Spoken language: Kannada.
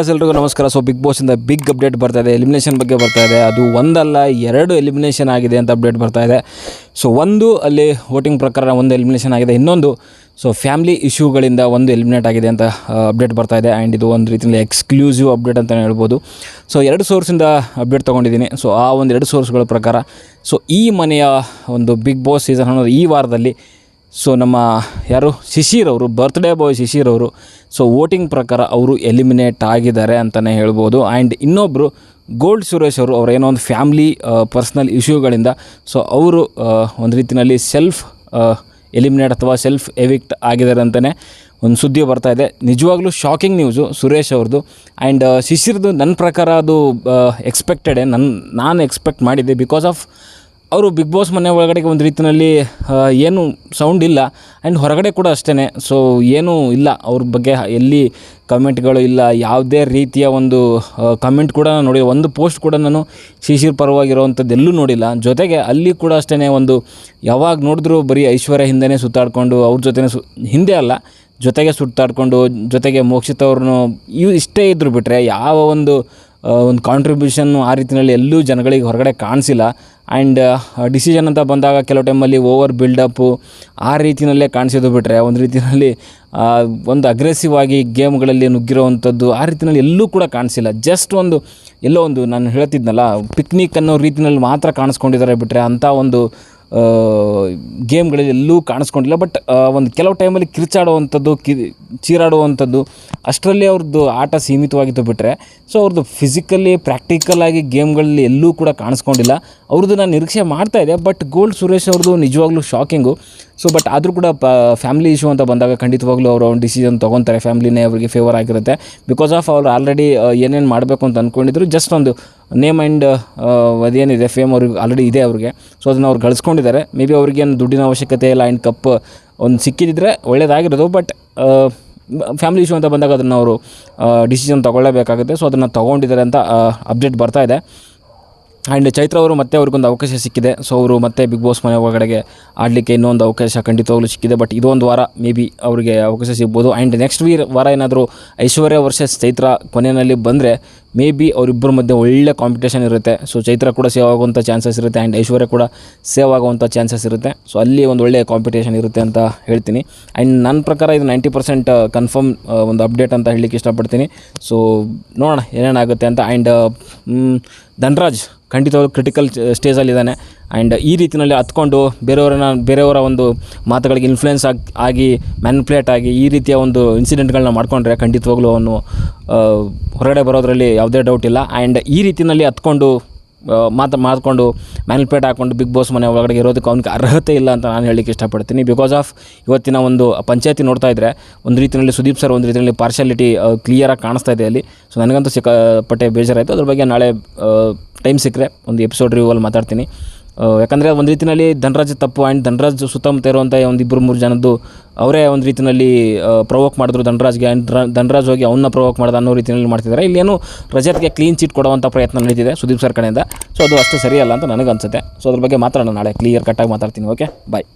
ಎಲ್ರಿಗೂ ನಮಸ್ಕಾರ. ಸೊ ಬಿಗ್ ಬಾಸ್ ಇಂದ ಬಿಗ್ ಅಪ್ಡೇಟ್ ಬರ್ತಾ ಇದೆ. ಎಲಿಮಿನೇಷನ್ ಬಗ್ಗೆ ಬರ್ತಾ ಇದೆ. ಅದು ಒಂದಲ್ಲ, ಎರಡು ಎಲಿಮಿನೇಷನ್ ಆಗಿದೆ ಅಂತ ಅಪ್ಡೇಟ್ ಬರ್ತಾ ಇದೆ. ಸೊ ಒಂದು ಅಲ್ಲಿ ವೋಟಿಂಗ್ ಪ್ರಕಾರ ಒಂದು ಎಲಿಮಿನೇಷನ್ ಆಗಿದೆ. ಇನ್ನೊಂದು ಸೊ ಫ್ಯಾಮಿಲಿ ಇಶ್ಯೂಗಳಿಂದ ಒಂದು ಎಲಿಮಿನೇಟ್ ಆಗಿದೆ ಅಂತ ಅಪ್ಡೇಟ್ ಬರ್ತಾ ಇದೆ. ಆ್ಯಂಡ್ ಇದು ಒಂದು ರೀತಿಯಲ್ಲಿ ಎಕ್ಸ್ಕ್ಲೂಸಿವ್ ಅಪ್ಡೇಟ್ ಅಂತಲೇ ಹೇಳ್ಬೋದು. ಸೊ ಎರಡು ಸೋರ್ಸಿಂದ ಅಪ್ಡೇಟ್ ತೊಗೊಂಡಿದ್ದೀನಿ. ಸೊ ಆ ಒಂದು ಎರಡು ಸೋರ್ಸ್ಗಳ ಪ್ರಕಾರ ಸೊ ಈ ಮನೆಯ ಒಂದು ಬಿಗ್ ಬಾಸ್ ಸೀಸನ್ ಅನ್ನೋದು ಈ ವಾರದಲ್ಲಿ ಸೊ ನಮ್ಮ ಯಾರು? ಶಿಶಿರ್ ಅವರು ಬರ್ತ್ಡೇ ಬಾಯ್ ಶಿಶಿರ್ ಅವರು. ಸೊ ವೋಟಿಂಗ್ ಪ್ರಕಾರ ಅವರು ಎಲಿಮಿನೇಟ್ ಆಗಿದ್ದಾರೆ ಅಂತಲೇ ಹೇಳ್ಬೋದು. ಆ್ಯಂಡ್ ಇನ್ನೊಬ್ಬರು ಗೋಲ್ಡ್ ಸುರೇಶ್ ಅವರು, ಅವರ ಏನೋ ಒಂದು ಫ್ಯಾಮ್ಲಿ ಪರ್ಸ್ನಲ್ ಇಶ್ಯೂಗಳಿಂದ ಸೊ ಅವರು ಒಂದು ರೀತಿಯಲ್ಲಿ ಸೆಲ್ಫ್ ಎಲಿಮಿನೇಟ್ ಅಥವಾ ಸೆಲ್ಫ್ ಎವಿಕ್ಟ್ ಆಗಿದ್ದಾರೆ ಅಂತಲೇ ಒಂದು ಸುದ್ದಿ ಬರ್ತಾ ಇದೆ. ನಿಜವಾಗ್ಲೂ ಶಾಕಿಂಗ್ ನ್ಯೂಸು ಸುರೇಶ್ ಅವ್ರದ್ದು ಆ್ಯಂಡ್ ಶಿಶಿರ್ದು ನನ್ನ ಪ್ರಕಾರ ಅದು ಎಕ್ಸ್ಪೆಕ್ಟೆಡೇ ನನ್ನ ನಾನು ಎಕ್ಸ್ಪೆಕ್ಟ್ ಮಾಡಿದ್ದೆ ಬಿಕಾಸ್ ಆಫ್ ಅವರು ಬಿಗ್ ಬಾಸ್ ಮನೆ ಒಳಗಡೆ ಒಂದು ರೀತಿಯಲ್ಲಿ ಏನು ಸೌಂಡ್ ಇಲ್ಲ. ಆ್ಯಂಡ್ ಹೊರಗಡೆ ಕೂಡ ಅಷ್ಟೇ ಸೊ ಏನೂ ಇಲ್ಲ. ಅವ್ರ ಬಗ್ಗೆ ಎಲ್ಲಿ ಕಮೆಂಟ್ಗಳು ಇಲ್ಲ. ಯಾವುದೇ ರೀತಿಯ ಒಂದು ಕಮೆಂಟ್ ಕೂಡ ನಾನು ನೋಡಿಲ್ಲ ಒಂದು ಪೋಸ್ಟ್ ಕೂಡ ನಾನು ಶಿಶಿರ್ ಪರವಾಗಿರೋವಂಥದ್ದು ಎಲ್ಲೂ ನೋಡಿಲ್ಲ. ಜೊತೆಗೆ ಅಲ್ಲಿ ಕೂಡ ಅಷ್ಟೇ ಒಂದು, ಯಾವಾಗ ನೋಡಿದ್ರು ಬರೀ ಐಶ್ವರ್ಯ ಹಿಂದೆನೇ ಸುತ್ತಾಡಿಕೊಂಡು, ಅವ್ರ ಜೊತೆನೇ ಸು, ಹಿಂದೆ ಅಲ್ಲ, ಜೊತೆಗೆ ಸುತ್ತಾಡಿಕೊಂಡು, ಜೊತೆಗೆ ಮೋಕ್ಷಿತ್ ಇವು ಇಷ್ಟೇ ಇದ್ರು ಬಿಟ್ಟರೆ ಯಾವ ಒಂದು ಒಂದು ಕಾಂಟ್ರಿಬ್ಯೂಷನ್ನು ಆ ರೀತಿಯಲ್ಲಿ ಎಲ್ಲೂ ಜನಗಳಿಗೆ ಹೊರಗಡೆ ಕಾಣಿಸಿಲ್ಲ. ಆ್ಯಂಡ್ ಡಿಸಿಷನ್ ಅಂತ ಬಂದಾಗ ಕೆಲವು ಟೈಮಲ್ಲಿ ಓವರ್ ಬಿಲ್ಡಪ್ಪು ಆ ರೀತಿಯಲ್ಲೇ ಕಾಣಿಸೋದು ಬಿಟ್ಟರೆ ಒಂದು ರೀತಿಯಲ್ಲಿ ಒಂದು ಅಗ್ರೆಸಿವ್ ಆಗಿ ಗೇಮ್ಗಳಲ್ಲಿ ನುಗ್ಗಿರೋವಂಥದ್ದು ಆ ರೀತಿಯಲ್ಲಿ ಎಲ್ಲೂ ಕೂಡ ಕಾಣಿಸಿಲ್ಲ. ಜಸ್ಟ್ ಒಂದು, ಎಲ್ಲೋ ಒಂದು ನಾನು ಹೇಳ್ತಿದ್ನಲ್ಲ ಪಿಕ್ನಿಕ್ ಅನ್ನೋ ರೀತಿಯಲ್ಲಿ ಮಾತ್ರ ಕಾಣಿಸ್ಕೊಂಡಿದ್ದಾರೆ ಬಿಟ್ಟರೆ ಅಂಥ ಒಂದು ಗೇಮ್ಗಳಲ್ಲಿ ಎಲ್ಲೂ ಕಾಣಿಸ್ಕೊಂಡಿಲ್ಲ ಬಟ್ ಒಂದು ಕೆಲವು ಟೈಮಲ್ಲಿ ಕಿರ್ಚಾಡುವಂಥದ್ದು, ಕಿ, ಚೀರಾಡುವಂಥದ್ದು, ಅಷ್ಟರಲ್ಲಿ ಅವ್ರದ್ದು ಆಟ ಸೀಮಿತವಾಗಿತ್ತು ಬಿಟ್ಟರೆ ಸೊ ಅವ್ರದ್ದು ಫಿಸಿಕಲಿ ಪ್ರಾಕ್ಟಿಕಲ್ ಆಗಿ ಗೇಮ್ಗಳಲ್ಲಿ ಎಲ್ಲೂ ಕೂಡ ಕಾಣಿಸ್ಕೊಂಡಿಲ್ಲ. ಅವ್ರದ್ದು ನಾನು ನಿರೀಕ್ಷೆ ಮಾಡ್ತಾ ಇದ್ದೆ ಬಟ್ ಗೋಲ್ಡ್ ಸುರೇಶ್ ಅವ್ರದ್ದು ನಿಜವಾಗ್ಲೂ ಶಾಕಿಂಗು ಸೊ ಬಟ್ ಆದರೂ ಕೂಡ ಪ ಫ್ಯಾಮಿಲಿ ಇಶ್ಯೂ ಅಂತ ಬಂದಾಗ ಖಂಡಿತವಾಗ್ಲೂ ಅವರು ಒಂದು ಡಿಸಿಷನ್ ತೊಗೊತಾರೆ ಫ್ಯಾಮಿಲಿನೇ ಅವರಿಗೆ ಫೇವರ್ ಆಗಿರುತ್ತೆ. ಬಿಕಾಸ್ ಆಫ್ ಅವ್ರು ಆಲ್ರೆಡಿ ಏನೇನು ಮಾಡಬೇಕು ಅಂತ ಅಂದ್ಕೊಂಡಿದ್ರು ಜಸ್ಟ್ ಒಂದು ನೇಮ್ ಆ್ಯಂಡ್ ಅದೇನಿದೆ ಫೇಮ್ ಅವ್ರಿಗೆ ಆಲ್ರೆಡಿ ಇದೆ ಅವ್ರಿಗೆ. ಸೊ ಅದನ್ನು ಅವ್ರು ಗಳಿಸ್ಕೊಂಡಿದ್ದಾರೆ. ಮೇ ಬಿ ಅವ್ರಿಗೇನು ದುಡ್ಡಿನ ಅವಶ್ಯಕತೆ ಇಲ್ಲ ಆ್ಯಂಡ್ ಕಪ್ ಒಂದು ಸಿಕ್ಕಿದ್ರೆ ಒಳ್ಳೇದಾಗಿರೋದು ಬಟ್ ಫ್ಯಾಮಿಲಿ ಇಶ್ಯೂ ಅಂತ ಬಂದಾಗ ಅದನ್ನು ಅವರು ಡಿಸಿಷನ್ ತೊಗೊಳ್ಳೇಬೇಕಾಗುತ್ತೆ. ಸೊ ಅದನ್ನು ತೊಗೊಂಡಿದ್ದಾರೆ ಅಂತ ಅಪ್ಡೇಟ್ ಬರ್ತಾ ಇದೆ. ಆ್ಯಂಡ್ ಚೈತ್ರ ಅವರು ಮತ್ತೆ ಅವ್ರಿಗೊಂದು ಅವಕಾಶ ಸಿಕ್ಕಿದೆ. ಸೊ ಅವರು ಮತ್ತೆ ಬಿಗ್ ಬಾಸ್ ಮನೆ ಒಳಗಡೆಗೆ ಆಡಲಿಕ್ಕೆ ಇನ್ನೊಂದು ಅವಕಾಶ ಖಂಡಿತವಾಗ್ಲೂ ಸಿಕ್ಕಿದೆ. ಬಟ್ ಇದೊಂದು ವಾರ ಮೇ ಬಿ ಅವರಿಗೆ ಅವಕಾಶ ಸಿಗ್ಬೋದು. ಆ್ಯಂಡ್ ನೆಕ್ಸ್ಟ್ ವೀರ್, ವಾರ ಏನಾದರೂ ಐಶ್ವರ್ಯ ವರ್ಸಸ್ ಚೈತ್ರ ಕೊನೆಯಲ್ಲಿ ಬಂದರೆ ಮೇ ಬಿ ಅವರಿಬ್ಬರ ಮಧ್ಯೆ ಒಳ್ಳೆ ಕಾಂಪಿಟೇಷನ್ ಇರುತ್ತೆ. ಸೊ ಚೈತ್ರ ಕೂಡ ಸೇವ್ ಆಗುವಂಥ ಚಾನ್ಸಸ್ ಇರುತ್ತೆ ಆ್ಯಂಡ್ ಐಶ್ವರ್ಯ ಕೂಡ ಸೇವ್ ಆಗುವಂಥ ಚಾನ್ಸಸ್ ಇರುತ್ತೆ. ಸೊ ಅಲ್ಲಿ ಒಂದು ಒಳ್ಳೆಯ ಕಾಂಪಿಟೇಷನ್ ಇರುತ್ತೆ ಅಂತ ಹೇಳ್ತೀನಿ. ಆ್ಯಂಡ್ ನನ್ನ ಪ್ರಕಾರ ಇದು ನೈಂಟಿ ಪರ್ಸೆಂಟ್ ಕನ್ಫರ್ಮ್ ಒಂದು ಅಪ್ಡೇಟ್ ಅಂತ ಹೇಳಲಿಕ್ಕೆ ಇಷ್ಟಪಡ್ತೀನಿ. ಸೊ ನೋಡೋಣ ಏನೇನಾಗುತ್ತೆ ಅಂತ. ಆ್ಯಂಡ್ ಧನ್ರಾಜ್ ಖಂಡಿತವಾಗ್ಲೂ ಕ್ರಿಟಿಕಲ್ ಸ್ಟೇಜಲ್ಲಿದ್ದಾನೆ ಆ್ಯಂಡ್ ಈ ರೀತಿಯಲ್ಲಿ ಹತ್ಕೊಂಡು ಬೇರೆಯವರನ್ನ, ಬೇರೆಯವರ ಒಂದು ಮಾತುಗಳಿಗೆ ಇನ್ಫ್ಲುಯೆನ್ಸ್ ಆಗಿ ಆಗಿ ಮ್ಯಾನ್ಪ್ಲೇಟ್ ಆಗಿ ಈ ರೀತಿಯ ಒಂದು ಇನ್ಸಿಡೆಂಟ್ಗಳನ್ನ ಮಾಡಿಕೊಂಡ್ರೆ ಖಂಡಿತವಾಗ್ಲೂ ಅವನು ಹೊರಗಡೆ ಬರೋದರಲ್ಲಿ ಯಾವುದೇ ಡೌಟ್ ಇಲ್ಲ. ಆ್ಯಂಡ್ ಈ ರೀತಿಯಲ್ಲಿ ಹತ್ಕೊಂಡು ಮಾತು, ಮಾತ್ಕೊಂಡು ಮ್ಯಾನ್ಪ್ಲೇಟ್ ಹಾಕ್ಕೊಂಡು ಬಿಗ್ ಬಾಸ್ ಮನೆ ಒಳಗಡೆ ಇರೋದಕ್ಕೆ ಅವ್ನಿಗೆ ಅರ್ಹತೆ ಇಲ್ಲ ಅಂತ ನಾನು ಹೇಳಲಿಕ್ಕೆ ಇಷ್ಟಪಡ್ತೀನಿ. ಬಿಕಾಸ್ ಆಫ್ ಇವತ್ತಿನ ಒಂದು ಪಂಚಾಯತಿ ನೋಡ್ತಾ ಇದ್ದರೆ ಒಂದು ರೀತಿಯಲ್ಲಿ ಸುದೀಪ್ ಸರ್ ಒಂದು ರೀತಿಯಲ್ಲಿ ಪಾರ್ಶಾಲಿಟಿ ಕ್ಲಿಯರಾಗಿ ಕಾಣಿಸ್ತಾ ಇದೆ ಅಲ್ಲಿ. ಸೊ ನನಗಂತೂ ಸಿಕ್ಕಾಪಟ್ಟೆ ಬೇಜಾರಾಯಿತು. ಅದ್ರ ಬಗ್ಗೆ ನಾಳೆ ಟೈಮ್ ಸಿಕ್ಕರೆ ಒಂದು ಎಪಿಸೋಡ್ ರಿವ್ಯೂವಲ್ಲಿ ಮಾತಾಡ್ತೀನಿ. ಯಾಕಂದರೆ ಒಂದು ರೀತಿಯಲ್ಲಿ ಧನರಾಜ್ ತಪ್ಪು ಆ್ಯಂಡ್ ಧನರಾಜ್ ಸುತ್ತಮುತ್ತ ಇರುವಂಥ ಒಂದು ಇಬ್ಬರು ಮೂರು ಜನದ್ದು ಅವರೇ ಒಂದು ರೀತಿಯಲ್ಲಿ ಪ್ರವೋಕ್ ಮಾಡಿದ್ರು ಧನರಾಜ್ಗೆ ಆ್ಯಂಡ್ ಧನರಾಜ್ ಹೋಗಿ ಅವನ್ನ ಪ್ರವೋಕ್ ಮಾಡ್ದ ಅನ್ನೋ ರೀತಿಯಲ್ಲಿ ಮಾಡ್ತಿದ್ದಾರೆ. ಇಲ್ಲೇನು ರಜತ್ಗೆ ಕ್ಲೀನ್ ಚೀಟ್ ಕೊಡುವಂಥ ಪ್ರಯತ್ನ ನಡೀತಿದೆ ಸುದೀಪ್ ಸರ್ ಕಡೆಯಿಂದ. ಸೊ ಅದು ಅಷ್ಟು ಸರಿಯಲ್ಲ ಅಂತ ನನಗೆ ಅನಿಸುತ್ತೆ ಸೊ ಅದ್ರ ಬಗ್ಗೆ ಮಾತಾಡೋಣ ನಾಳೆ ಕ್ಲಿಯರ್ ಕಟ್ಟಾಗಿ ಮಾತಾಡ್ತೀನಿ ಓಕೆ ಬಾಯ್